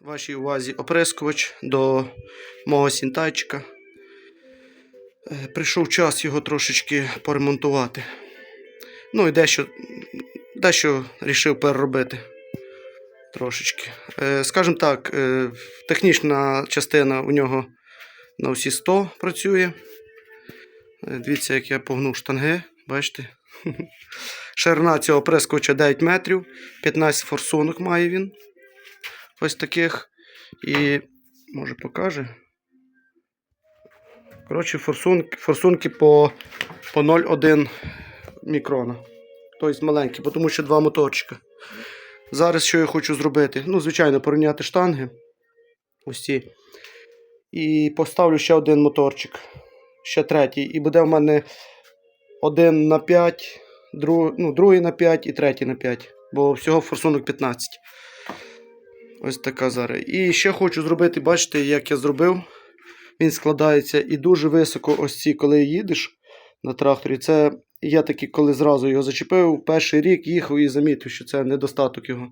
вашій увазі оприскувач до мого сінтайчика. Е, Прийшов час його трошечки поремонтувати. Ну і дещо, дещо рішив переробити. Трошечки. Е, Скажімо так, е, технічна частина у нього на всі 100 працює. Дивіться, як я погнув штанги, бачите? Ширина цього прискоча 9 метрів, 15 форсунок має він. Ось таких. І може покаже. Коротше, форсунки, форсунки по, по 0,1 мікрона. Тобто маленькі, тому що два моторчика. Зараз що я хочу зробити? Ну, звичайно, порівняти штанги. Ось ці. І поставлю ще один моторчик. Ще третій. І буде в мене один на 5, друг, ну, другий на 5 і третій на 5. Бо всього форсунок 15. Ось така зараз. І ще хочу зробити, бачите, як я зробив. Він складається і дуже високо, ось ці, коли їдеш на тракторі. Це я таки, коли зразу його зачепив, перший рік їхав і замітив, що це недостаток його.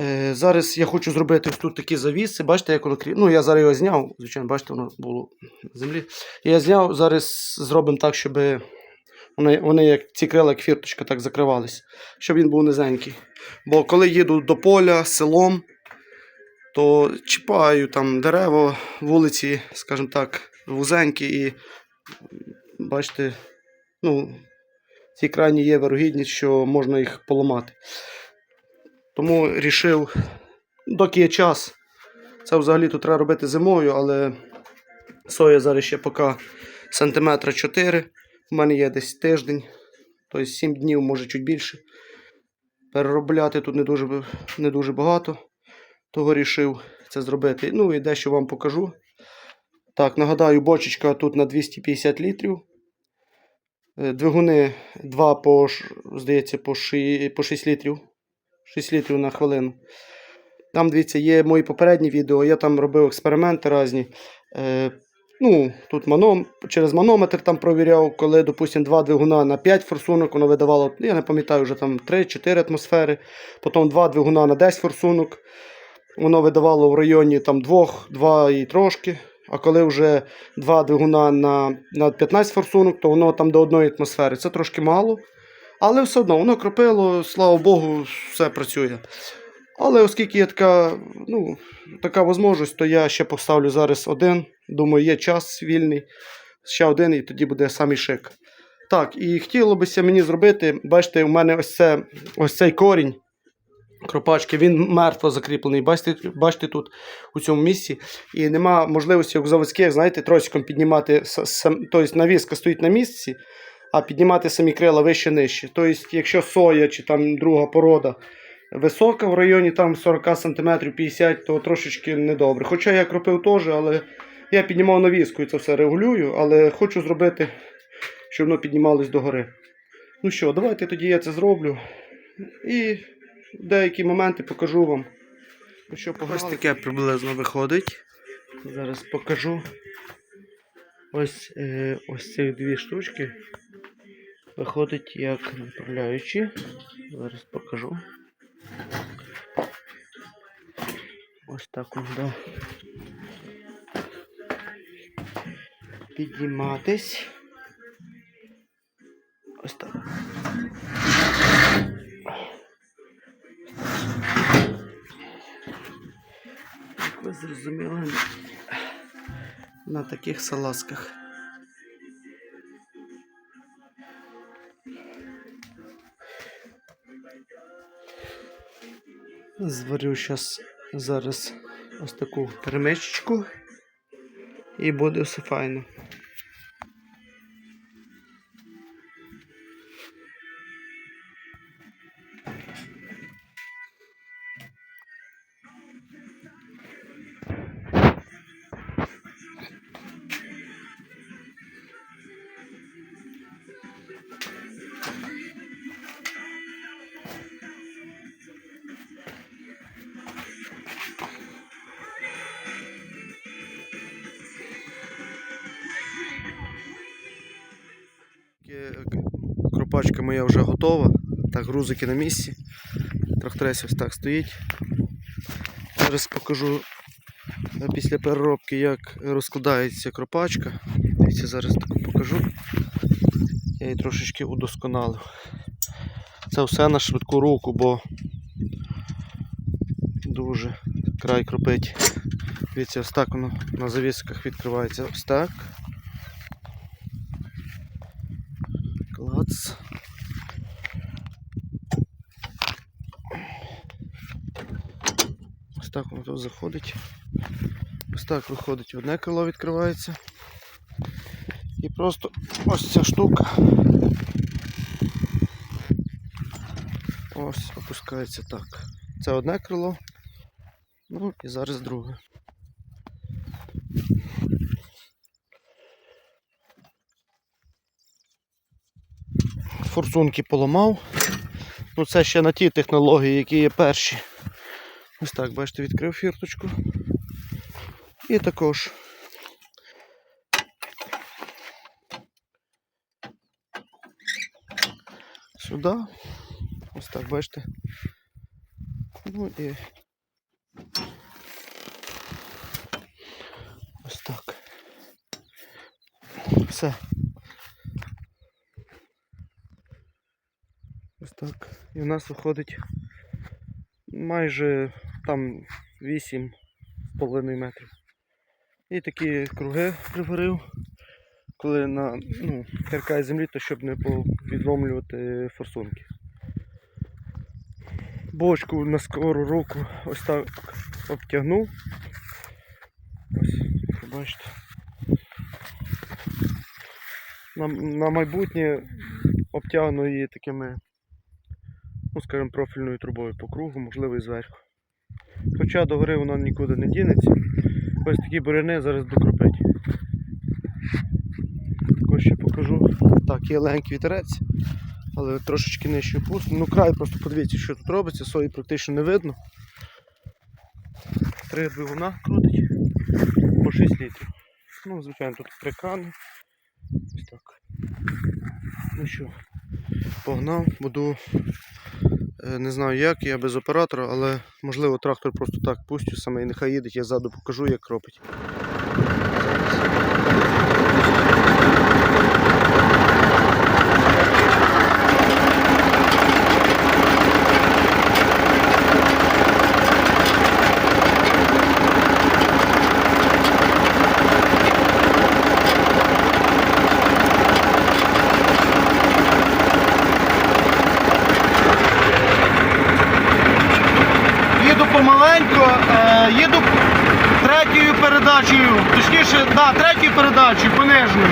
Е, зараз я хочу зробити ось тут такі завіси. Бачите, як воно крі... Ну, я зараз його зняв, звичайно, бачите, воно було на землі. Я зняв, зараз зробимо так, щоб вони, вони як ці крила, як фірточка, так закривались, щоб він був низенький. Бо коли їду до поля селом, то чіпаю там дерева, вулиці, скажімо так, вузенькі і бачите, ну, ці крайні є вирогідність, що можна їх поламати. Тому рішив, доки є час, це взагалі тут треба робити зимою, але соя зараз ще поки сантиметра 4. У мене є десь тиждень, тобто 7 днів, може чуть більше. Переробляти тут не дуже, не дуже багато, того рішив це зробити. Ну і дещо вам покажу. Так, нагадаю, бочечка тут на 250 літрів. Е, Двигуни 2 по, здається, по, ши- по 6 літрів. 6 літрів на хвилину. Там, дивіться, є мої попередні відео, я там робив експерименти різні. Ну, тут маном, через манометр там провіряв, коли, допустимо, два двигуна на 5 форсунок, воно видавало, я не пам'ятаю, вже там 3-4 атмосфери. Потім два двигуна на 10 форсунок. Воно видавало в районі там 2, 2 і трошки. А коли вже два двигуна на, на 15 форсунок, то воно там до 1 атмосфери. Це трошки мало. Але все одно воно кропило, слава Богу, все працює. Але оскільки є така, ну, така можливість, то я ще поставлю зараз один. Думаю, є час вільний. Ще один, і тоді буде самий шик. Так, і хотілося б мені зробити, бачите, у мене ось, це, ось цей корінь кропачки, він мертво закріплений. Бачите, бачите тут у цьому місці. І нема можливості, як заводських, знаєте, тросиком піднімати, тобто навіска стоїть на місці, а піднімати самі крила вище нижче. Тобто, якщо соя чи там друга порода висока в районі там 40 см 50 то трошечки недобре. Хоча я кропив теж, але я піднімав навіску і це все регулюю, але хочу зробити, щоб воно піднімалось догори. Ну що, давайте тоді я це зроблю. І деякі моменти покажу вам. Ну що, Ось таке приблизно виходить. Зараз покажу. Ось, е, ось ці дві штучки. Виходить як направляючі. Зараз покажу. Ось так он буде підніматись. Ось так. Як ви зрозуміли, на таких салазках. Зварю щас, зараз ось таку перемичечку і буде все файно. Е, Кропачка моя вже готова. Так, грузики на місці. Тракторець ось так стоїть. Зараз покажу е, після переробки, як розкладається кропачка. Дивіться, зараз таку покажу. Я її трошечки удосконалив. Це все на швидку руку, бо дуже край кропить. Дивіться, ось так воно на завісках відкривається. Ось так. Клац. Ось так воно тут заходить. Ось так виходить одне крило відкривається. І просто ось ця штука. Ось опускається так. Це одне крило. Ну і зараз друге. Форсунки поламав. Ну це ще на ті технології, які є перші. Ось так, бачите, відкрив фірточку. І також. Сюди. Ось так, бачите. Ну і. Ось так. Все. Так. І в нас виходить майже там 8,5 метрів. І такі круги приварив, коли на ну, теркає землі, то щоб не відломлювати форсунки. Бочку на скору руку ось так обтягнув. Ось, як бачите. На, на майбутнє обтягну її такими, ну скажімо, профільною трубою по кругу, можливо і зверху. Хоча до гори вона нікуди не дінеться. Ось такі буряни зараз докропить. Також ще покажу. Так, є легенький вітерець, але трошечки нижче пусто. Ну край просто подивіться, що тут робиться, сої практично не видно. Три двигуна крутить по 6 літрів. Ну, звичайно, тут три крани. Ось так. Ну що, погнав, буду. Е, Не знаю як, я без оператора, але можливо трактор просто так пустю саме і нехай їде, я ззаду покажу, як робить. Їду помаленьку, е, їду третьою передачею, точніше, да, третьою передачею, понижною.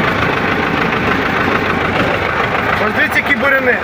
Ось дивіться, які буряни.